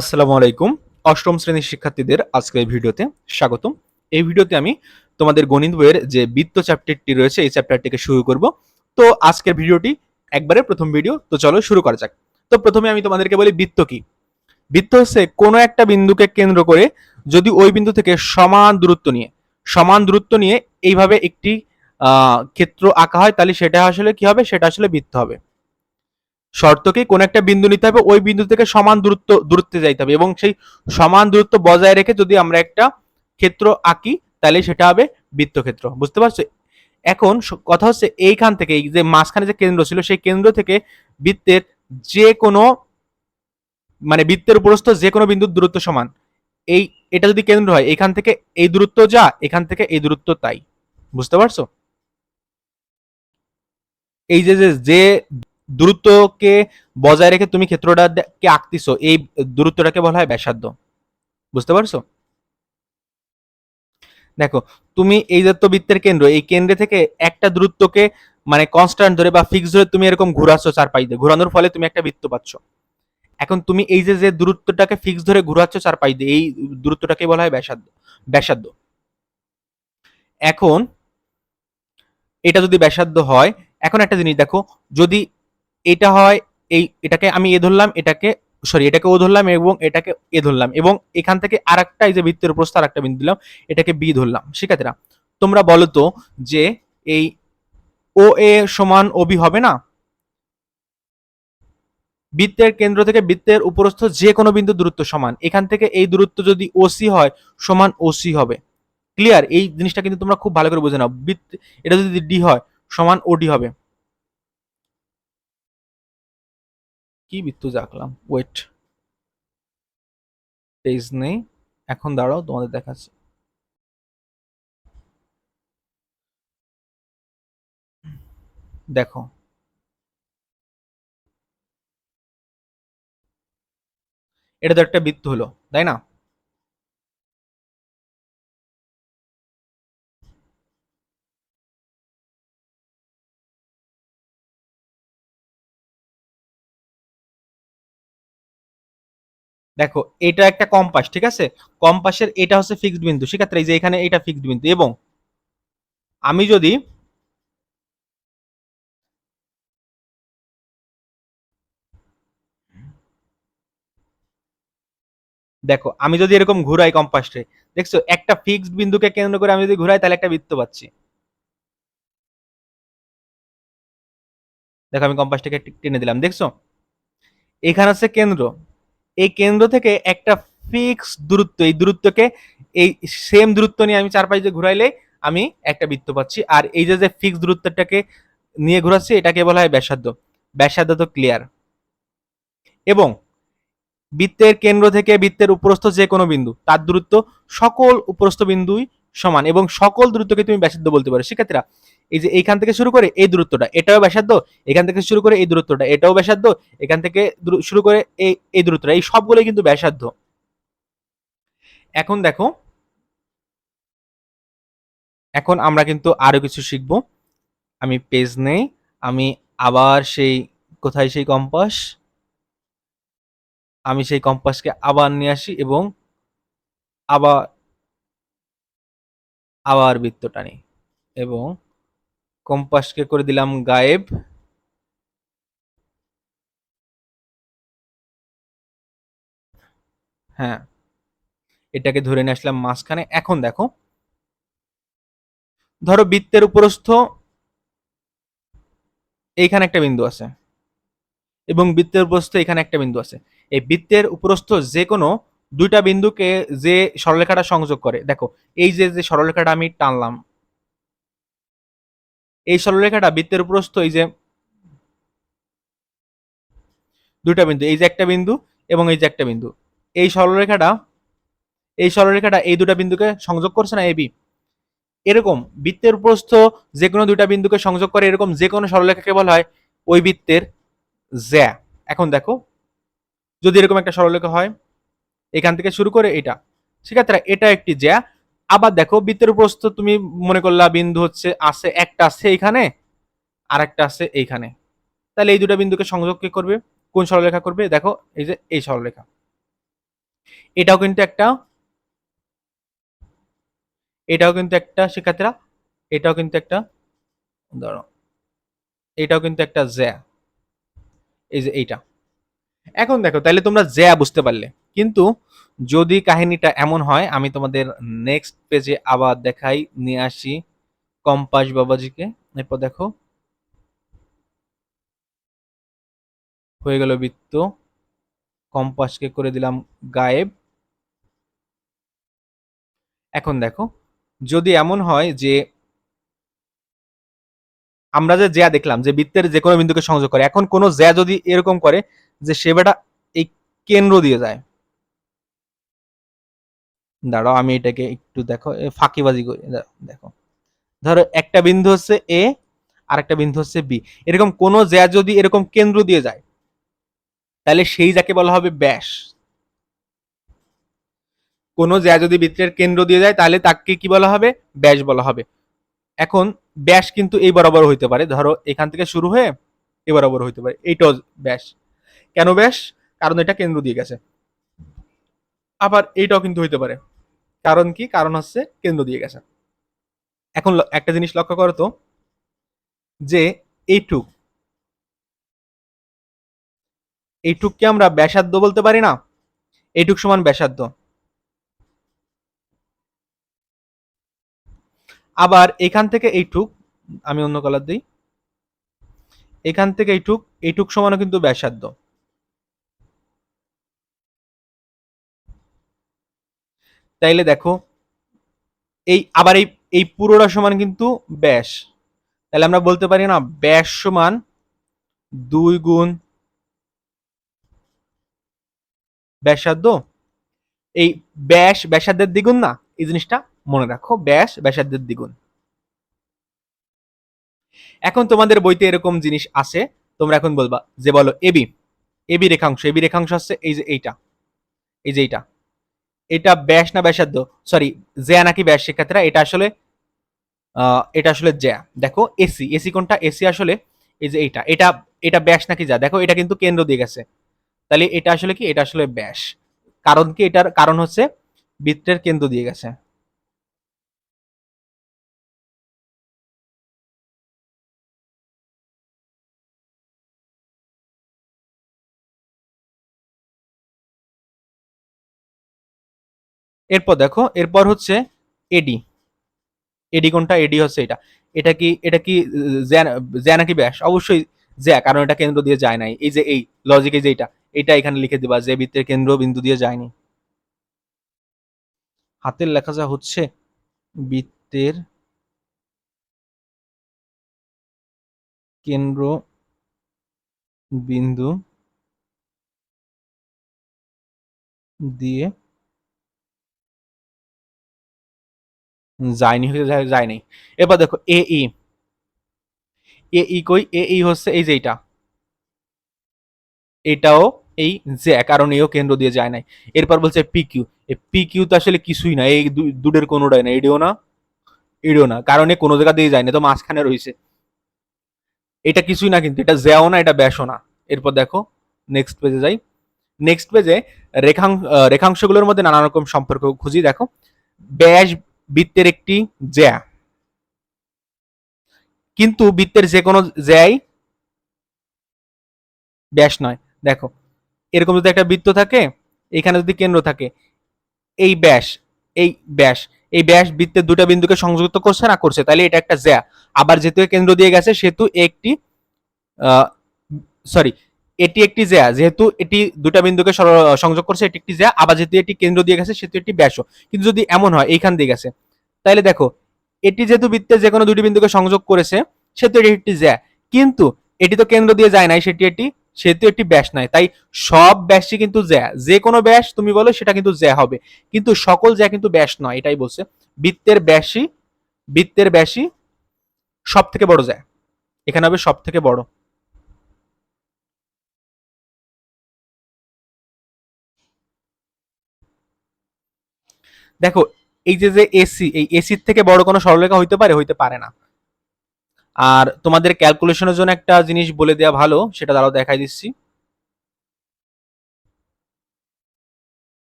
আসসালামু আলাইকুম। অষ্টম শ্রেণির শিক্ষার্থীদের আজকের ভিডিওতে স্বাগতম। এই ভিডিওতে আমি তোমাদের গণিত বইয়ের যে বৃত্ত চ্যাপ্টারটি রয়েছে, এই চ্যাপ্টারটিকে শুরু করব। তো আজকের ভিডিওটি একবারে প্রথম ভিডিও। তো চলো শুরু করা যাক। তো প্রথমে আমি তোমাদেরকে বলি বৃত্ত কি। বৃত্ত হচ্ছে কোনো একটা বিন্দুকে কেন্দ্র করে যদি ওই বিন্দু থেকে সমান দূরত্ব নিয়ে, সমান দূরত্ব নিয়ে এইভাবে একটি ক্ষেত্র আঁকা হয়, তাহলে সেটা আসলে কি হবে? সেটা আসলে বৃত্ত হবে। শর্তকে কোন একটা বিন্দু নিতে হবে, ওই বিন্দু থেকে সমান দূরত্ব, দূরত্বে যাইতে হবে এবং সেই সমান দূরত্ব বজায় রেখে যদি আমরা একটা ক্ষেত্র আঁকি, তাহলে সেটা হবে বৃত্তক্ষেত্র। বুঝতে পারছ? এখন কথা হচ্ছে এইখান থেকে যে মাঝখানে যে কেন্দ্র ছিল, সেই কেন্দ্র থেকে বৃত্তের যে কোনো মানে বৃত্তের উপরস্থ যে কোনো বিন্দুর দূরত্ব সমান। এই, এটা যদি কেন্দ্র হয়, এখান থেকে এই দূরত্ব যা, এখান থেকে এই দূরত্ব তাই। বুঝতে পারছ? এই যে যে দূরত্বকে বজায় রেখে তুমি ক্ষেত্রটাকে আঁকতিছো, এই দূরত্বটাকে বলা হয় ব্যাসার্ধ। বুঝতে পারছ? দেখো, তুমি এই যে তো বৃত্তের কেন্দ্র, এই কেন্দ্রে থেকে একটা দূরত্বকে মানে কনস্ট্যান্ট ধরে বা ফিক্স ধরে তুমি এরকম ঘুরাচ্ছ চার পাই দিয়ে। ঘোরানোর ফলে তুমি একটা বৃত্ত পাচ্ছ। এখন তুমি এই যে যে দূরত্বটাকে ফিক্স ধরে ঘুরাচ্ছ চার পাই দিয়ে, এই দূরত্বটাকে বলা হয় ব্যাসার্ধ ব্যাসার্ধ। এখন, এটা যদি ব্যাসার্ধ হয়, এখন একটা জিনিস দেখো, যদি এটা হয় এই, এটাকে আমি এ ধরলাম, এটাকে সরি এটাকে ও ধরলাম এবং এটাকে এ ধরলাম এবং এখান থেকে আর একটা এই যে বৃত্তের প্রস্থ আর একটা বিন্দু দিলাম, এটাকে বি ধরলাম শিক্ষার্থীরা তোমরা বলো তো যে এই ও এ সমান ও বি হবে না? বৃত্তের কেন্দ্র থেকে বৃত্তের উপরস্থ যে কোনো বিন্দু দূরত্ব সমান, এখান থেকে এই দূরত্ব যদি ওসি হয়, সমান ওসি হবে। ক্লিয়ার এই জিনিসটা কিন্তু তোমরা খুব ভালো করে বুঝে নাও, বৃত্ত, এটা যদি ডি হয়, সমান ওডি হবে। কি মৃত্যু জাগলাম? ওয়েট পেজ নেই। এখন দাঁড়াও, তোমাদের দেখাচ্ছি। দেখো। এটা তো একটা বৃত্ত হলো, তাই না? দেখো, এটা একটা কম্পাস ঠিক আছে? কম্পাসের এটা হচ্ছে ফিক্সড বিন্দু শিক্ষার্থী এই যে এখানে এটা ফিক্সড বিন্দু, এবং আমি যদি দেখো, আমি যদি এরকম ঘুরাই কম্পাসে দেখছ? একটা ফিক্সড বিন্দুকে কেন্দ্র করে আমি যদি ঘুরাই, তাহলে একটা বৃত্ত পাচ্ছি। দেখো, আমি কম্পাসটাকে টেনে দিলাম, দেখছ? এখানে হচ্ছে কেন্দ্র। এই কেন্দ্র থেকে একটা ফিক্স দূরত্ব, এই দূরত্বকে এই সেম দূরত্ব নিয়ে আমি চারপাশে যে ঘুরাইলে আমি একটা বৃত্ত পাচ্ছি। আর এই যে যে ফিক্স দূরত্বটাকে নিয়ে ঘোরাচ্ছি, এটাকে বলা হয় ব্যাসার্ধ। ব্যাসার্ধ তো ক্লিয়ার এবং বৃত্তের কেন্দ্র থেকে বৃত্তের উপরস্থ যে কোনো বিন্দু, তার দূরত্ব সকল উপরস্থ বিন্দুই সমান এবং সকল দূরত্বকে তুমি ব্যাসার্ধ বলতে পারো। শিক্ষার্থীরা এই যে এইখান থেকে শুরু করে এই দূরত্বটা, এটাও ব্যাসার্ধ, এখান থেকে শুরু করে এই দূরত্বটা, এটাও ব্যাসার্ধ, এখান থেকে শুরু করে এই এই দূরত্বটা, এই সবগুলোই কিন্তু ব্যাসার্ধ। এখন দেখো, এখন আমরা কিন্তু আরও কিছু শিখব। আমি পেজ নেই, আমি আবার সেই, কোথায় সেই কম্পাস আমি সেই কম্পাসকে আবার নিয়ে আসি এবং আবার আবার বৃত্তটা টানি এবং কম্পাসকে করে দিলাম গায়েব। হ্যাঁ এটাকে ধরে নিয়ে আসলাম মাঝখানে। এখন দেখো, ধরো বৃত্তের উপরস্থ এইখানে একটা বিন্দু আছে এবং বৃত্তের উপরস্থ এখানে একটা বিন্দু আছে। এই বৃত্তের উপরস্থ যে কোনো দুইটা বিন্দুকে যে সরলরেখাটা সংযোগ করে, দেখো, এই যে যে সরলরেখাটা আমি টানলাম এই সরলরেখাটা বৃত্তের উপরস্থ, এই যে দুটা বিন্দু, এই যে একটা বিন্দু এবং এই যে একটা বিন্দু। এই সরলরেখাটা এই সরলরেখাটা এই দুটা বিন্দুকে সংযোগ করছে না এবি এরকম বৃত্তের প্রস্থ যে কোনো দুইটা বিন্দুকে সংযোগ করে, এরকম যে কোনো সরলরেখাকে বলা হয় ওই বৃত্তের জ্যা। এখন দেখো, যদি এরকম একটা সরলরেখা হয়, এখান থেকে শুরু করে এটা। শিক্ষার্থীরা এটা একটি জ্যা আবার দেখো, বৃত্তের প্রস্থ তুমি মনে করলা বিন্দু হচ্ছে, আছে একটা, আছে এইখানে আর একটা আছে এইখানে। তাহলে এই দুটো বিন্দুকে সংযোগ করবে? কোন সরলরেখা করবে? দেখো, এই যে এই সরলরেখা। এটাও কিন্তু একটা, এটাও কিন্তু একটা শিক্ষার্থীরা, এটাও কিন্তু একটা, ধরো, এটাও কিন্তু একটা জ্যা। এই যে এইটা। এখন দেখো, তাহলে তোমরা জ্যা বুঝতে পারলে। কিন্তু যদি কাহিনীটা এমন হয়, আমি তোমাদের নেক্সট পেজে আবার দেখাই, নিয়ে আসি কম্পাস বাবাজিকে। এরপর দেখো। হয়ে গেল বৃত্ত। কম্পাসকে করে দিলাম গায়েব। এখন দেখো, যদি এমন হয় যে আমরা যে জ্যা দেখলাম, যে বৃত্তের যে কোনো বিন্দুকে সংযোগ করে, এখন কোনো জ্যা যদি এরকম করে যে সেবাটা এই কেন্দ্র দিয়ে যায় দাঁড়াও, আমি এটাকে একটু দেখো ফাঁকিবাজি করি দেখো। ধরো একটা বিন্দু হচ্ছে এ আর একটা বিন্দু হচ্ছে বি। এরকম কোন জ্যা যদি এরকম কেন্দ্র দিয়ে যায়, তাহলে সেই যাকে বলা হবে ব্যাস। কোনো জ্যা যদি বৃত্তের কেন্দ্র দিয়ে যায়, তাহলে তাকে কি বলা হবে? ব্যাস বলা হবে। এখন ব্যাস কিন্তু এই বরাবর হইতে পারে। ধরো এখান থেকে শুরু হয়ে এই বরাবর হইতে পারে। এইটাও ব্যাস। কেন ব্যাস? কারণ এটা কেন্দ্র দিয়ে গেছে। আবার এইটাও কিন্তু হইতে পারে। কারণ কি? কারণ হচ্ছে কেন্দ্র দিয়ে গেছে। এখন একটা জিনিস লক্ষ্য করো তো, যে এইটুক, এইটুককে আমরা ব্যাসার্ধ বলতে পারি না? এইটুক সমান ব্যাসার্ধ। আবার এখান থেকে এইটুক, আমি অন্য কালার দিই, এখান থেকে এইটুক এইটুক সমানও কিন্তু ব্যাসার্ধ। তাইলে দেখো, এই আবার এই এই পুরোটা সমান কিন্তু ব্যাস। তাহলে আমরা বলতে পারি না ব্যাস সমান দুই গুণ ব্যাসার্ধ। এই ব্যাস ব্যাসার্ধের দ্বিগুণ না, এই জিনিসটা মনে রাখো, ব্যাস ব্যাসার্ধের দ্বিগুণ। এখন তোমাদের বইতে এরকম জিনিস আছে, তোমরা এখন বলবা, যে বলো এবি এবি রেখাংশ এবি রেখাংশ হচ্ছে এই যে এইটা, এই যে এইটা। এটা ব্যাস না ব্যাসার্ধ। সরি জ্যা নাকি ব্যাস, শিক্ষার্থীরা, এটা আসলে এটা আসলে জ্যা। দেখো এসি এসি কোনটা? এসি আসলে এই যে এটা এটা এটা ব্যাস নাকি যা দেখো, এটা কিন্তু কেন্দ্র দিয়ে গেছে। তাহলে এটা আসলে কি? এটা আসলে ব্যাস। কারণ কি? এটার কারণ হচ্ছে বৃত্তের কেন্দ্র দিয়ে গেছে। এরপর দেখো, এরপর হচ্ছে এডি এডি কোনটা? এডি হচ্ছে এটা। এটা কি এটা কি জ্যা নাকি ব্যাস? অবশ্যই জ্যা কারণ এটা কেন্দ্র দিয়ে যায় নাই। এই যে এই লজিকে যে এটা এটা এখানে লিখে দিবা, যে বৃত্তের কেন্দ্র বিন্দু দিয়ে যায়নি। হাতের লেখা যা হচ্ছে, বৃত্তের কেন্দ্র বিন্দু দিয়ে যায়নি যায়নি। এবার দেখো এ ই এ ই কই? এ ই হচ্ছে এই যে এইটা। এটাও এই যে কারণ এও কেন্দ্র দিয়ে যায় নাই। এরপর বলছে পি কিউ এই পি কিউ তো আসলে কিছুই না, এই দুটের কোনোটাই না এডিও না এডিও না, কারণ এ কোনো জায়গা দিয়ে যায় না তো মাঝখানে রয়েছে। এটা কিছুই না কিন্তু, এটা জ্যাও না, এটা ব্যাসও না। এরপর দেখো নেক্সট পেজে যাই। নেক্সট পেজে রেখাং রেখাংশগুলোর মধ্যে নানা রকম সম্পর্ক খুঁজি, দেখো। ব্যাস বৃত্তের একটি জ্যা। কিন্তু বৃত্তের যে কোনো জ্যাই ব্যাস নয়। দেখো, এরকম যদি একটা বৃত্ত থাকে, এখানে যদি কেন্দ্র থাকে, এই ব্যাস এই ব্যাস এই ব্যাস বৃত্তের দুটা বিন্দুকে সংযুক্ত করছে না করছে, তাহলে এটা একটা জ্যা। আবার যেহেতু কেন্দ্র দিয়ে গেছে, সেহেতু একটি সরি এটি একটি জ্যা। যেহেতু এটি দুটা বিন্দুকে সংযোগ করছে, এটি একটি জ্যা। আবার যেহেতু এটি কেন্দ্র দিয়ে গেছে, সেহেতু একটি ব্যাস। কিন্তু যদি এমন হয়, এইখান দিয়ে গেছে। তাহলে দেখো, এটি যেহেতু বৃত্তের যে কোনো দুটি বিন্দুকে সংযোগ করেছে, সেহেতু এটি একটি জ্যা। কিন্তু এটি তো কেন্দ্র দিয়ে যায় নাই, সেটি একটি সেহেতু একটি ব্যাস নয় তাই সব ব্যাসই কিন্তু জ্যা। যে কোনো ব্যাস তুমি বলো, সেটা কিন্তু জ্যা হবে। কিন্তু সকল জ্যা কিন্তু ব্যাস নয়, এটাই বলছে। বৃত্তের ব্যাসই বৃত্তের ব্যাসই সব থেকে বড় জ্যা। এখানে হবে সব থেকে বড়। দেখো, এই যে যে এসি এই এসির থেকে বড় কোনো সরলরেখা হইতে পারে হইতে পারে না। আর তোমাদের ক্যালকুলেশনের জন্য একটা জিনিস বলে দেওয়া ভালো, সেটা দাঁড়াও দেখাই দিচ্ছি।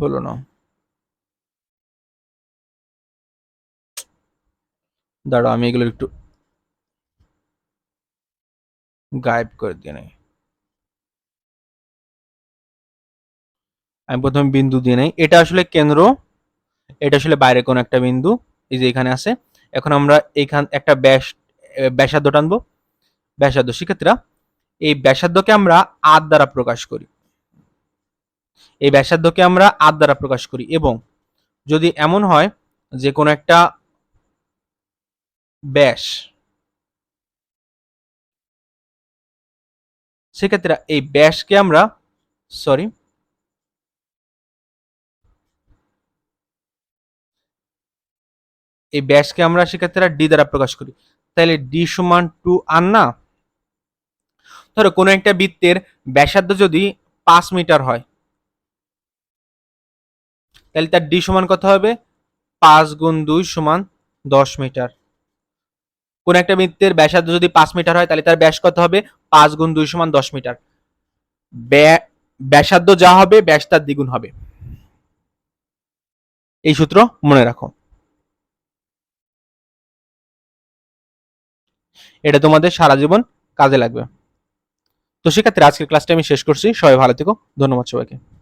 হলো না। দাঁড়াও, আমি এগুলো একটু গায়েব করে দিয়ে নেই। আমি প্রথমে বিন্দু দিয়ে নেই। এটা আসলে কেন্দ্র, এটা আসলে বাইরে কোন একটা বিন্দু, এই যে এখানে আছে। এখন আমরা এখান, একটা ব্যাস, ব্যাসার্ধ টানবো। ব্যাসার্ধ শিক্ষার্থীরা এই ব্যাসার্ধকে আমরা আর দ্বারা প্রকাশ করি। এই ব্যাসার্ধকে আমরা আর দ্বারা প্রকাশ করি এবং যদি এমন হয় যে কোনো একটা ব্যাস, সেক্ষেত্রে এই ব্যাসকে আমরা সরি এই ব্যাসকে আমরা সেক্ষেত্রে ডি দ্বারা প্রকাশ করি। তাহলে ডি সমান টু আর না? ধরো কোনো একটা বৃত্তের ব্যাসার্ধ যদি পাঁচ মিটার হয় তাহলে তার ডি সমান কত হবে? পাঁচ গুণ দুই সমান দশ মিটার। কোন একটা বৃত্তের ব্যাসার্ধ যদি পাঁচ মিটার হয়, তাহলে তার ব্যাস কত হবে? পাঁচ গুণ দুই সমান দশ মিটার। ব্যা- ব্যাসার্ধ যা হবে, ব্যাস তার দ্বিগুণ হবে। এই সূত্র মনে রাখো। এটা তোমাদের সারা জীবন কাজে লাগবে। তো সেক্ষেত্রে আজকের ক্লাসটা আমি শেষ করছি। সবাই ভালো থেকো। ধন্যবাদ সবাইকে।